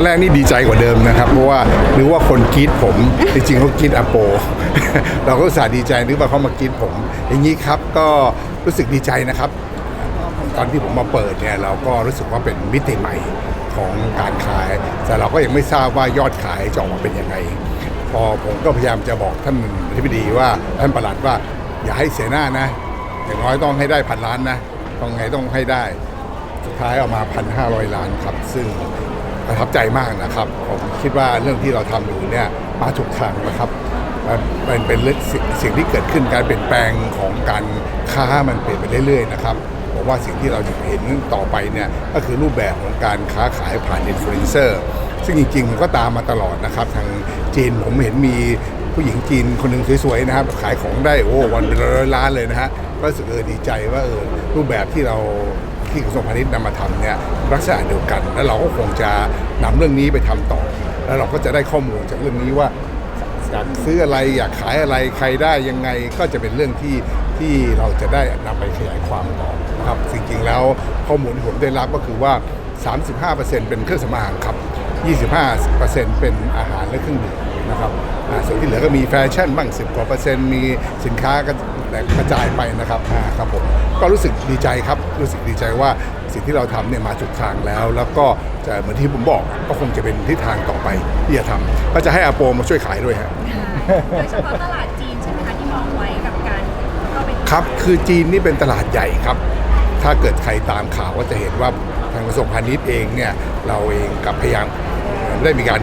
อนแรกนี่ดีใจกว่าเดิมนะครับ เพราะว่านึกว่าคนกรีดผม จริงๆเขากรีดอโป เราก็สาดีใจนึกว่าเขามากรีดผม อย่างนี้ครับก็รู้สึกดีใจนะครับ ตอนที่ผมมาเปิดเนี่ยเราก็รู้สึกว่าเป็นมิติใหม่ของการขาย แต่เราก็ยังไม่ทราบว่ายอดขายจะออกมาเป็นยังไง พอผมก็พยายามจะบอกท่านอธิบดีว่าท่านประหลัดว่าอย่าให้เสียหน้านะ อย่างน้อยต้องให้ได้พันล้านนะต้องไงต้องให้ได้ สุดท้ายออกมาพันห้าร้อยล้านครับ ซึ่ง ประทับใจมากนะครับ ผมคิดว่าเรื่องที่เราทำอยู่เนี่ยมาถูกทางนะครับมันเป็นเป็นเรื่องสิ่งที่เกิดขึ้นการเปลี่ยนแปลงของการค้ามันเปลี่ยนไปเรื่อยๆนะครับผมว่าสิ่งที่เราจะเห็นต่อไปเนี่ยก็คือรูปแบบของการค้าขายผ่านอินฟลูเอนเซอร์ซึ่งจริงๆมันก็ตามมาตลอดนะครับ ทางจีนผมเห็นมีผู้หญิงจีนคนหนึ่งสวยๆนะครับ ขายของได้โอ้วันเป็นร้อยล้านเลยนะฮะก็รู้สึกเออดีใจว่าเออรูปแบบที่เรา ที่กระทรวงพาณิชย์นำมาทำเนี่ยลักษณะเดียวกัน แล้วเราก็คงจะนำเรื่องนี้ไปทำต่อ แล้วเราก็จะได้ข้อมูลจากเรื่องนี้ว่าอยากซื้ออะไรอยากขายอะไรใครได้ยังไงก็จะเป็นเรื่องที่ที่เราจะได้นำไปขยายความต่อนะครับจริงๆแล้วข้อมูลที่ผมได้รับก็คือว่า 35%เป็นเครื่องสำอางครับ 25%เป็นอาหารและเครื่องดื่มนะครับส่วนที่เหลือก็มีแฟชั่นบ้าง 10กว่าเปอร์เซ็นต์มีสินค้า กระกระจายไปนะครับอ่าครับผมก็รู้สึกดีใจครับรู้สึกดีใจว่าสิ่งที่เราทำเนี่ยมาจุดทางแล้ว แล้วก็จะเหมือนที่ผมบอกก็คงจะเป็นทิศทางต่อไปที่จะทำก็จะให้อาโปมาช่วยขายด้วยฮะ โดยเฉพาะตลาดจีนใช่ไหมคะที่มองไว้กับการเข้าไปครับ คือจีนนี่เป็นตลาดใหญ่ครับ ถ้าเกิดใครตามข่าวก็จะเห็นว่าทางกระทรวงพาณิชย์เองเนี่ย เราเองกับพยายามได้มีการ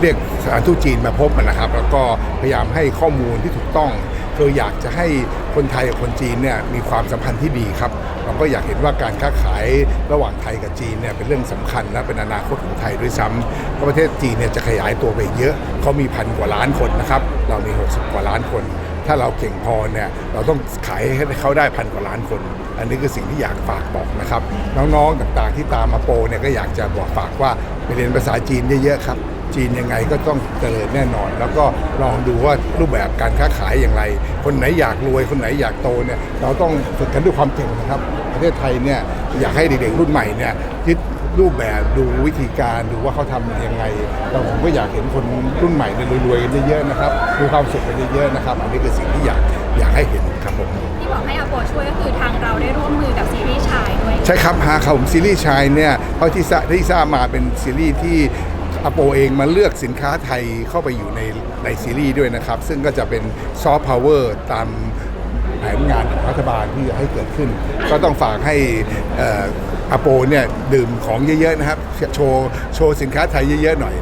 เรียกสถานทูตจีนมาพบนะครับ แล้วก็พยายามให้ข้อมูลที่ถูกต้อง คืออยากจะให้คนไทยกับคนจีนเนี่ยมีความสัมพันธ์ที่ดีครับเราก็อยากเห็นว่าการค้าขายระหว่างไทยกับจีนเนี่ยเป็นเรื่องสำคัญและเป็นอนาคตของไทยด้วยซ้ำเพราะประเทศจีนเนี่ยจะขยายตัวไปเยอะเขามีพันกว่าล้านคนนะครับเรามี 60 กว่าล้านคน ถ้าเราเก่งพอเนี่ยเราต้องขายให้เขาได้พันกว่าล้านคน อันนี้คือสิ่งที่อยากฝากบอกนะครับน้องๆต่างๆที่ตามมาโปรเนี่ยก็อยากจะบอกฝากว่าไปเรียนภาษาจีนเยอะๆครับ จีนยังไงก็ต้องเจริญแน่นอน แล้วก็ลองดูว่ารูปแบบการค้าขายอย่างไร คนไหนอยากรวยคนไหนอยากโตเนี่ยเราต้องฝึกกันด้วยความเก่งนะครับ ประเทศไทยเนี่ยอยากให้เด็กๆรุ่นใหม่เนี่ยคิดรูปแบบดูวิธีการดูว่าเขาทำยังไงเราผมก็อยากเห็นคนรุ่นใหม่เนี่ยรวยๆกันเยอะๆนะครับมีความสุขกันเยอะๆนะครับ อันนี้คือสิ่งที่อยากอยากให้เห็นครับผมที่บอกให้อาโปช่วยก็คือทางเราได้ร่วมมือกับซีรีส์ชายด้วยใช่ครับฮะครับผมซีรีส์ชายเนี่ยเท่าที่ทราบที่ทราบมาเป็นซีรีส์ที่ อโปเองมาเลือกสินค้าไทยเข้าไปอยู่ในในซีรีส์ด้วยนะครับ ซึ่งก็จะเป็นซอฟต์พาวเวอร์ตามแผนงานของรัฐบาลที่จะให้เกิดขึ้น ก็ต้องฝากให้อ่ออโปเนี่ยดื่มของเยอะๆนะครับ โชว์โชว์สินค้าไทยเยอะๆหน่อย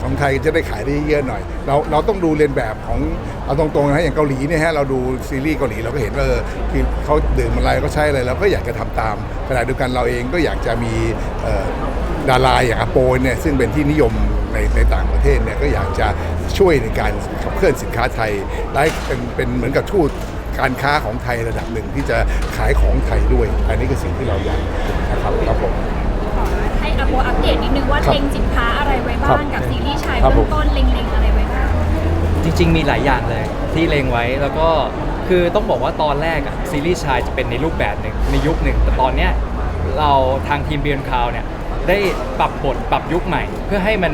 ของไทยจะได้ขายได้เยอะหน่อย เราเราต้องดูเรียนแบบของเอาตรงๆนะอย่างเกาหลีเนี่ยฮะเราดูซีรีส์เกาหลีเราก็เห็นว่าเออเขาดื่มอะไรก็ใช้อะไรเราก็อยากจะทำตามขณะเดียวกันเราเองก็อยากจะมี ดาราอย่างอาโปเนี่ยซึ่งเป็นที่นิยมในในต่างประเทศเนี่ยก็อยากจะช่วยในการขับเคลื่อนสินค้าไทยและเป็นเป็นเหมือนกับทูตการค้าของไทยระดับหนึ่งที่จะขายของไทยด้วย อันนี้คือสิ่งที่เราอยากนะครับครับผมขอให้อาโปอัปเดตนิดนึงว่าครับเล็งสินค้าอะไรไว้ครับ้างบกับซีรีส์ชายครับเบื้องผมต้นเล็งๆอะไรไว้บ้างจริง ๆ มีหลายอย่างเลยที่เลงไว้แล้วก็คือต้องบอกว่าตอนแรกอะซีรีส์ชายจะเป็นในรูปแบบหนึ่งในยุคหนึ่งแต่ตอนเนี้ยเราทางทีมเบียนคาวเนี่ย ได้ปรับบทปรับยุคใหม่ เพื่อให้มัน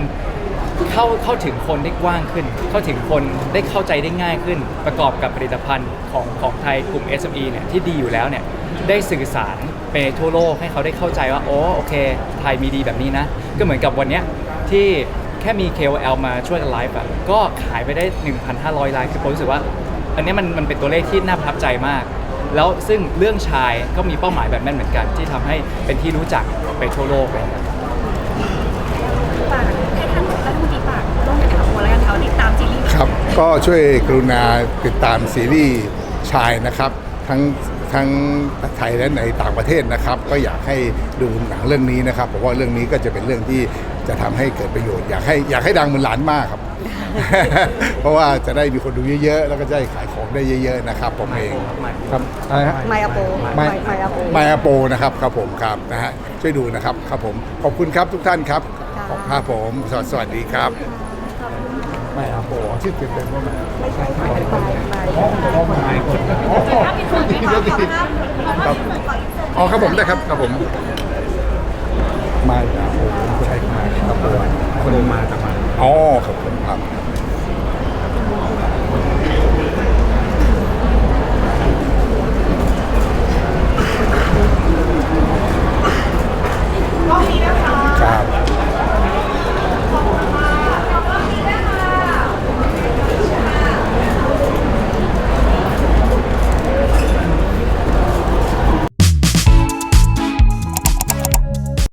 เข้าเข้าถึงคนได้กว้างขึ้น เข้าถึงคนได้เข้าใจได้ง่ายขึ้น ประกอบกับผลิตภัณฑ์ของของไทยกลุ่ม SME เนี่ยที่ดีอยู่แล้วเนี่ยได้สื่อสารไปทั่วโลกให้เขาได้เข้าใจว่าโอ้โอเค ไทยมีดีแบบนี้นะ ก็เหมือนกับวันเนี้ยที่แค่มี KOL มาช่วยกันไลฟ์อะก็ขายไปได้ 1,500 ล้านคือผมรู้สึกว่า อันนี้มันมันเป็นตัวเลขที่น่าประทับใจมาก แล้วซึ่งเรื่องชายก็มีเป้าหมายแบบนั้นเหมือนกัน ที่ทำให้เป็นที่รู้จัก ไปทั่วโลกเลยครับฝากให้ท่านรัฐมนตรีฝากร่วมกับอาโปแล้วกันเขาติดตามซีรีส์ครับ ก็ช่วยกรุณาติดตามซีรีส์ชายนะครับ ทั้งทั้งไทยและในต่างประเทศนะครับ ก็อยากให้ดูหนังเรื่องนี้นะครับเพราะว่าเรื่องนี้ก็จะเป็นเรื่องที่จะทำให้เกิดประโยชน์อยากให้อยากให้ดังเหมือนหลานมากครับ เพราะว่าจะได้มีคนดูเยอะๆ แล้วก็จะได้ขายข ได้เยอะๆนะครับผมเองครับอะไรฮะ ไมอาโปไม ไมอาโปไมอาโปนะครับครับผมครับนะฮะช่วยดูนะครับครับผมขอบคุณครับทุกท่านครับค่ะครับผมสวัสสวัสดีครับไมอาโปชื่อเต็มๆว่าไมไม่ใช่ไมไมไมถ้ามีคนไม่ขอขอภาพขอภาพอ๋อครับผมได้ครับครับผมมา